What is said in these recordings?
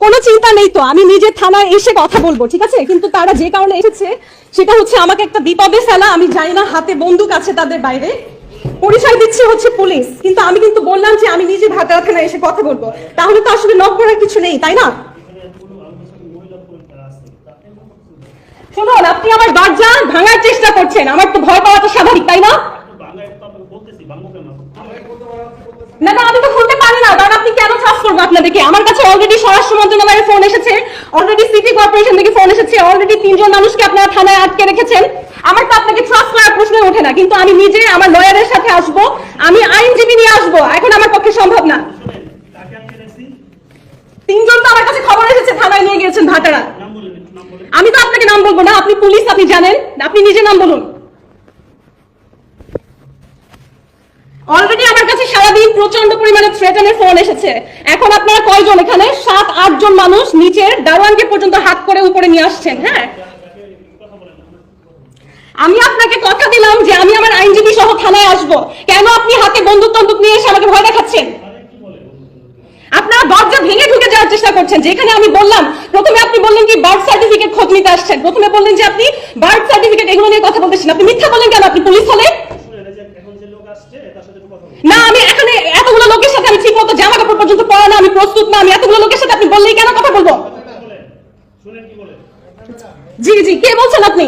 কোনো চিন্তা নেই তো আমি নিজে থানায় এসে কথা বলব ঠিক আছে? কিন্তু তারা যে কারণে এসেছে সেটা হচ্ছে আমাকে একটা বিপদে ফেলা আমি জানি না হাতে বন্দুক আছে তাদের বাইরে। পরিচয় দিচ্ছে হচ্ছে পুলিশ কিন্তু আমি কিন্তু বললাম যে আমি নিজে ভাটা থানায় এসে কথা বলব। তাহলে তো আসলে নক করার কিছু নেই তাই না? শুনুন আপনি আমার দরজা ভাঙার চেষ্টা করছেন আমার তো ভয় পাওয়া তো স্বাভাবিক তাই না? না না আমি তো খুলতে পারি না কারণ আপনি কেন ট্রাস্ট করব আপনাদেরকে। আমার কাছে অলরেডি স্বরাষ্ট্র মন্ত্রণালয়ের ফোন এসেছে। অলরেডি সিটি কর্পোরেশন থেকে ফোন এসেছে। অলরেডি তিনজন মানুষকে আপনারা থানায় আটকে রেখেছেন। আমার তো আপনাকে ট্রাস্ট করার প্রশ্ন ওঠে না। কিন্তু আমি নিজে আমার লয়ারের সাথে আসব। আমি আইনজীবী নিয়ে আসব। এখন আমার পক্ষে সম্ভব না। তিনজন তো আমার কাছে খবর এসেছে, থানায় নিয়ে গিয়েছেন ভাটারা। আমি তো আপনাকে নাম বলব না। আপনি পুলিশ, আপনি জানেন। আপনি নিজে নাম বলুন। অলরেডি আমার সারাদিন প্রচণ্ড পরিমাণে থ্রেটানের ফোন এসেছে। এখন আপনারা কয়জন? এখানে সাত, আট জন মানুষ নিচের দারোয়ানকে পর্যন্ত হাত করে উপরে নিয়ে আসছেন হ্যাঁ? আমি আপনাকে কথা দিলাম যে আমি আমার আইনজীবী সহ থানায় আসব। কেন আপনি হাতে বন্দুক টন্দুক নিয়ে এসে আমাকে ভয় দেখাচ্ছেন? আপনারা দরজা ভেঙে ঢুকে যাওয়ার চেষ্টা করছেন। যেখানে আমি বললাম, প্রথমে আপনি বললেন কি বার্থ সার্টিফিকেট খোঁজ নিতে আসছেন। প্রথমে বললেন যে আপনি বার্থ সার্টিফিকেট এগুলো নিয়ে কথা বলতেছেন। আপনি মিথ্যা বলেন কেন? আপনি পুলিশ হলে না, আমি এখানে এতগুলো লোকের সাথে আমি ঠিক মতো জামা কাপড় পর্যন্ত পরা না, আমি প্রস্তুত না, আমি এতগুলো লোকের সাথে আপনি বললেই কেন কথা বলব? জি জি, কে বলছেন আপনি?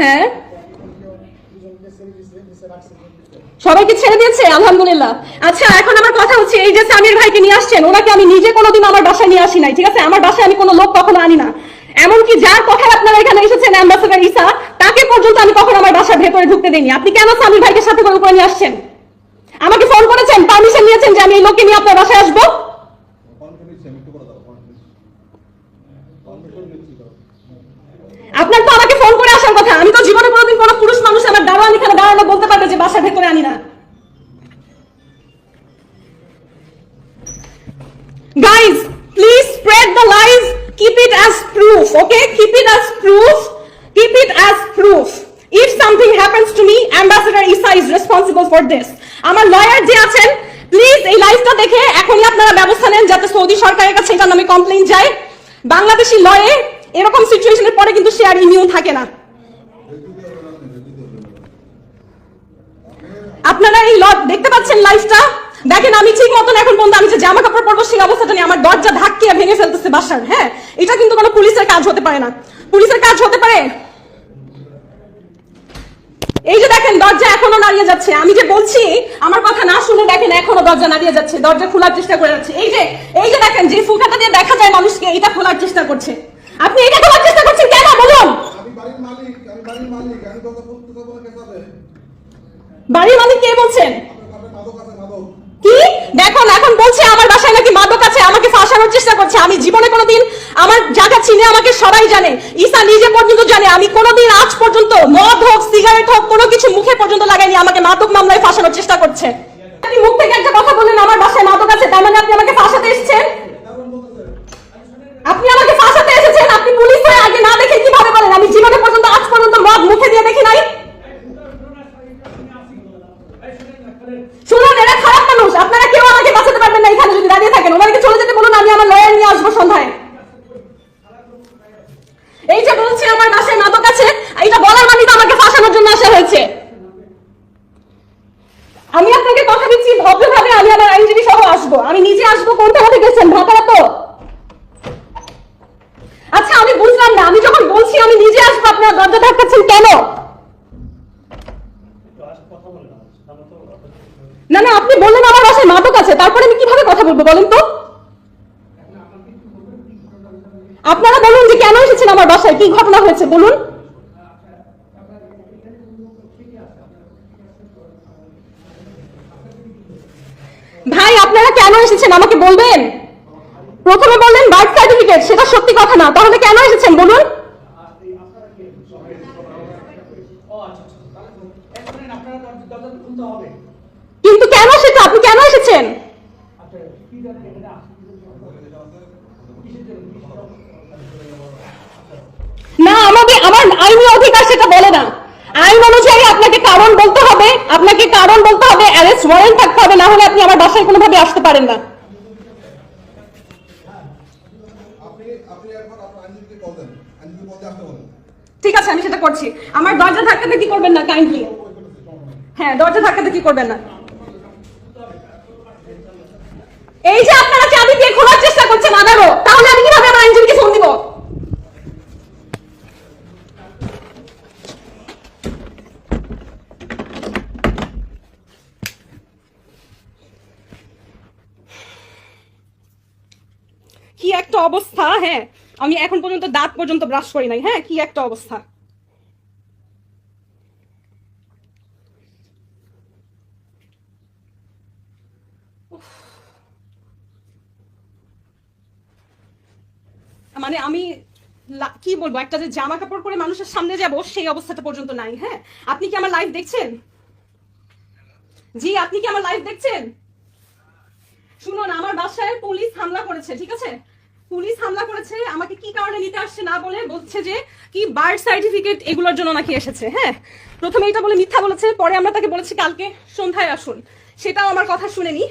হ্যাঁ? সবাইকে ছেড়ে দিয়েছে? আলহামদুলিল্লাহ। আচ্ছা এখন আমার কথা হচ্ছে এই যে সামির ভাইকে নিয়ে আসছেন, ওনাকে আমি নিজে কোনোদিন আমার বাসায় নিয়ে আসি নাই, ঠিক আছে? আমার বাসায় আমি কোনো লোক কখনো আনি না। এমনকি যার কথা আপনারা এখানে এসেছেন অ্যাম্বাসেডার ইসা তাকে পর্যন্ত আমি কখনো আমার বাসার ভেতরে ঢুকতে দিইনি। আপনি কেন সামির ভাইকে সাথে করে উপরে নিয়ে আসছেন? আমাকে ফোন করেছেন পারমিশন নিয়েছেন যে আমি এই লোককে নিয়ে আপনার বাসায় আসব? আপনার তো আমাকে ফোন করে আসার কথা। আমি তো জীবনে কোনোদিন কোনো পুরুষ মানুষ আমার দাঁড়ান এখানে দাঁড়ানো বলতে পারবে যে বাসার ভেতরে আনি না। Ambassador Isa is responsible for this. আমার লয়ার যে আছেন প্লিজ এই লাইভটা দেখে এখনই আপনারা ব্যবস্থা নেন যাতে সৌদি সরকারের কাছে এটার নামে কমপ্লেইন যায়। বাংলাদেশি লয়ে এরকম সিচুয়েশনের পরে কিন্তু সে আর ইমিউন থাকে না। আপনারা এই লট দেখতে পাচ্ছেন লাইভটা দেখেন, আমি ঠিক মতন এখন পর্যন্ত আমি যে জামা কাপড় পরবো সেই অবস্থাটা নিয়ে আমার দরজা ধাক্কিয়ে ভেঙে ফেলতেছে বাসার হ্যাঁ? এটা কিন্তু কোনো পুলিশের কাজ হতে পারে না। পুলিশের কাজ হতে পারে এই যে দেখেন দরজা এখনও নাড়িয়ে যাচ্ছে। আমি যে বলছি আমার কথা না শুনে দেখেন এখনও দরজা নাড়িয়ে যাচ্ছে। দরজা খোলার চেষ্টা করে যাচ্ছে। এই যে এই যে দেখেন যে ফুলকাটা দিয়ে দেখা যায় মানুষকে এটা খোলার চেষ্টা করছে। আপনি এটা খোলার চেষ্টা করছেন কেন? বলুন। বাড়ির মালিক কে বলছেন? কি? দেখুন এখন বলছে আমার বাসায় নাকি মাদক আছে আমাকে ফাঁসানোর চেষ্টা করছে। আমি জীবনে কোনোদিন আমার জায়গা চিনে আমাকে সবাই জানে। ঈসা নিজে পর্যন্ত জানে আমি কোনোদিন আজ পর্যন্ত মদ সিগারেট হোক কোনো কিছু মুখে পর্যন্ত লাগাইনি আমাকে মাদক মামলায় ফাঁসানোর চেষ্টা করছে। আপনি মুখ থেকে একটা কথা বললেন, আমার বাসায় মাদক আছে, তার মানে আপনি আমাকে ফাঁসাতে এসেছেন? আপনি আমাকে ফাঁসাতে এসেছেন? আপনি পুলিশ হয়ে আগে না দেখে কীভাবে বলেন? আমি জীবনে পর্যন্ত আজ পর্যন্ত মদ মুখে দিয়ে দেখি নাই। শুনুন, এরা খারাপ মানুষ। আপনারা কেউ আমাকে বাঁচাতে পারবেন না এখানে যদি দাঁড়িয়ে থাকেন। ওনাকে চলে যেতে বলুন, আমি আমার লয়ার নিয়ে আসব সন্ধ্যায়। এই যে বলছি, আমার বাসায় মাদক আছে এটা বলার মানে তো আমাকে ফাঁসানোর জন্য আসা হয়েছে আমি আপনাকে কথা দিচ্ছি ভদ্রভাবে আমি আমার আইনজীবী সহ আসব? আমি নিজে আসব? কোন থেকে গেছেন ভাতারা তো? আচ্ছা আমি বুঝলাম না। আমি যখন বলছি আমি নিজে আসব, আপনারা দরজা ধাক্কাচ্ছেন কেন? না না, আপনি বললেন আমার বাসায় মাদক আছে। তারপরে আমি কীভাবে কথা বলব বলেন তো? আপনারা বলুন যে কেন এসেছেন আমার বাসায়? কি ঘটনা হয়েছে? বলুন ভাই আপনারা কেন এসেছেন, আমাকে বলবেন? প্রথমে বললেন বার্থ সার্টিফিকেট সেটা সত্যি কথা না। তাহলে কেন এসেছেন, বলুন? কিন্তু কেন সেটা, আপনি কেন এসেছেন? না, আমাদের, আমার আইনি অধিকার সেটা বলে না। আইন অনুযায়ী আপনাকে কারণ বলতে হবে আপনাকে কারণ বলতে হবে অ্যারেস্ট ওয়ারেন্ট থাকতে হবে না হলে আপনি আমার বাসায় কোনোভাবে আসতে পারেন না। ঠিক আছে আমি সেটা করছি। আমার দরজা ধাক্কাতে কি করবেন না কাইন্ডলি হ্যাঁ দরজা ধাক্কাতে কি করবেন না। এই যে আপনারা চাবি দিয়ে খোলার চেষ্টা করছেন আদারও তাহলে আমি কীভাবে আমার আইনজীবীকে ফোন দিব কি একটা অবস্থা হ্যাঁ। আমি এখন পর্যন্ত দাঁত পর্যন্ত ব্রাশ করি নাই হ্যাঁ কি একটা অবস্থা। মানে আমি কি বলব, একটা যে জামা কাপড় পরে মানুষের সামনে যাব, সেই অবস্থাটা পর্যন্ত নাই হ্যাঁ। আপনি কি আমার লাইভ দেখছেন? জি, আপনি কি আমার লাইভ দেখছেন? শুনুন, আমার বাসায় পুলিশ হামলা করেছে, ঠিক আছে? পুলিশ হামলা করেছে, আমাকে কি কারণে নিতে আসছে না বলে বলছে যে কি বার্থ সার্টিফিকেট এগুলোর জন্য নাকি এসেছে হ্যাঁ? প্রথমে এটা বলে মিথ্যা বলেছে, পরে আমরা তাকে বলেছি কালকে সন্ধ্যায় আসুন। সেটাও আমার কথা শুনেনি।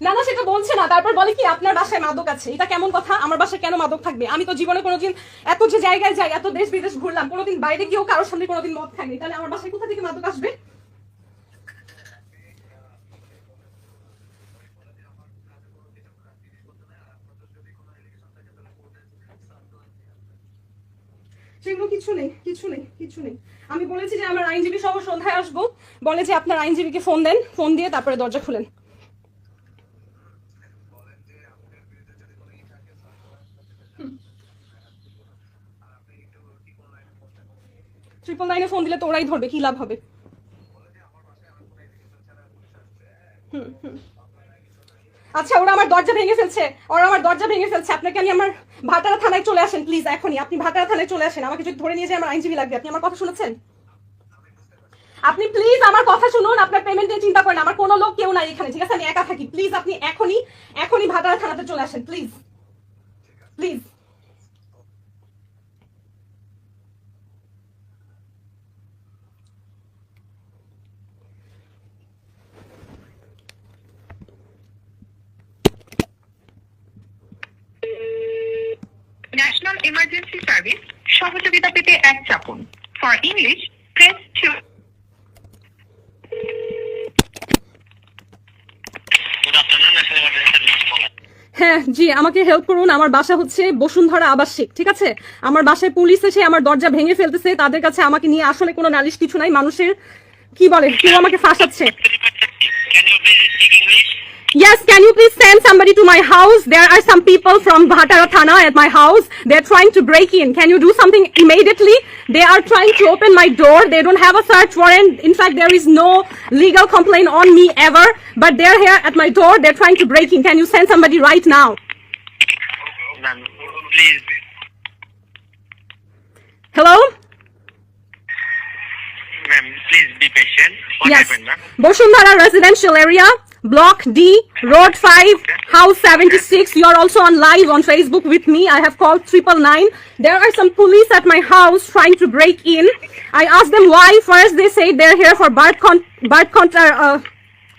না না, সেটা বলছে না। তারপর বলে কি, আপনার বাসায় মাদক আছে, এটা কেমন কথা? আমার বাসায় কেন মাদক থাকবে? আমি তো জীবনে কোনোদিন এত যে জায়গায় যাই, এত দেশ বিদেশ ঘুরলাম, কোনোদিন বাইরে গিয়েও কারোর সামনে কোনোদিন মদ খাইনি। তাহলে আমার বাসায় কোথা থেকে মাদক আসবে? সেগুলো কিছু নেই কিছু নেই কিছু নেই। আমি বলেছি যে আমার আইনজীবী সহ সন্ধ্যায় আসব। বলে যে আপনার আইনজীবীকে ফোন দেন, ফোন দিয়ে তারপরে দরজা খুলেন। ট্রিপল নাইনে ফোন দিলে তো ওরাই ধরবে, কি লাভ হবে? আচ্ছা ওরা আমার দরজা ভেঙে ফেলছে। ওরা আমার দরজা ভেঙে ফেলছে। আপনাকে আমি আমার ভাটারা থানায় চলে আসেন, প্লিজ, এখনই। আপনি ভাটারা থানায় চলে আসেন। আমাকে যদি ধরে নিয়ে যায়, আমার আইনজীবী লাগবে। আপনি আমার কথা শুনেছেন? আপনি প্লিজ আমার কথা শুনুন। আপনার পেমেন্ট নিয়ে চিন্তা করেন আমার কোনো লোক কেউ নাই এখানে। ঠিক আছে, আমি একা থাকি। প্লিজ, আপনি এখনই এখনই ভাটারা থানাতে চলে আসেন। প্লিজ। প্লিজ। ইমার্জেন্সি সার্ভিস সহযোগিতা পেতে এক চাপুন। For English press two. হ্যাঁ জি আমাকে হেল্প করুন। আমার বাসা হচ্ছে বসুন্ধরা আবাসিক ঠিক আছে? আমার বাসায় পুলিশ এসে আমার দরজা ভেঙে ফেলতেছে। তাদের কাছে আমাকে নিয়ে আসলে কোনো নালিশ কিছু নাই। মানুষের কি বলে কেউ আমাকে ফাঁসাচ্ছে? Yes, can you please send somebody to my house? There are some people from Bhatara Thana at my house. They're trying to break in. Can you do something immediately? They are trying to open my door. They don't have a search warrant. In fact, there is no legal complaint on me ever. But they're here at my door. They're trying to break in. Can you send somebody right now? Ma'am, please. Hello? Ma'am, please be patient. What yes. happened, ma'am? Boshundhara residential area, block D, road 5, house 76. You are also on live on Facebook with me. I have called triple nine. There are some police at my house trying to break in. I asked them why. First, they say they're here for birth con- birth con- uh,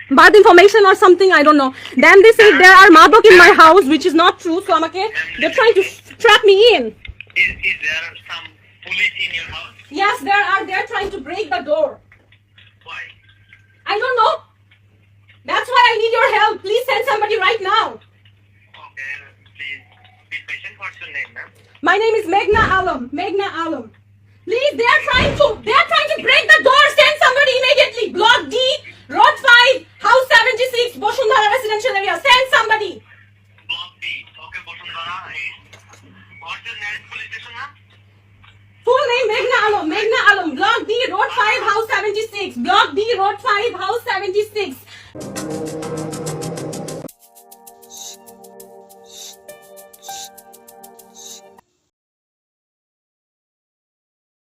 birth information or something. I don't know. Then they say there are madok in my house, which is not true. So amake, they're trying to trap me in. Is, is there some police in your house? Yes, there are. They're trying to break the door. Why? I don't know. That's why I need your help. Please send somebody right now. Okay, please be patient. What's your name, ma'am? My name is Meghna Alam. Meghna Alam. Please, they are trying to they are trying to break the door. Send somebody immediately. Block D, Road 5, House 76, Boshundhara residential area. Send somebody. Block B. Okay, What's your nearest police station, ma'am? Full name Meghna Alam. Meghna Alam. Block D, Road 5, House 76. Block D, Road 5, House 76. Thank you.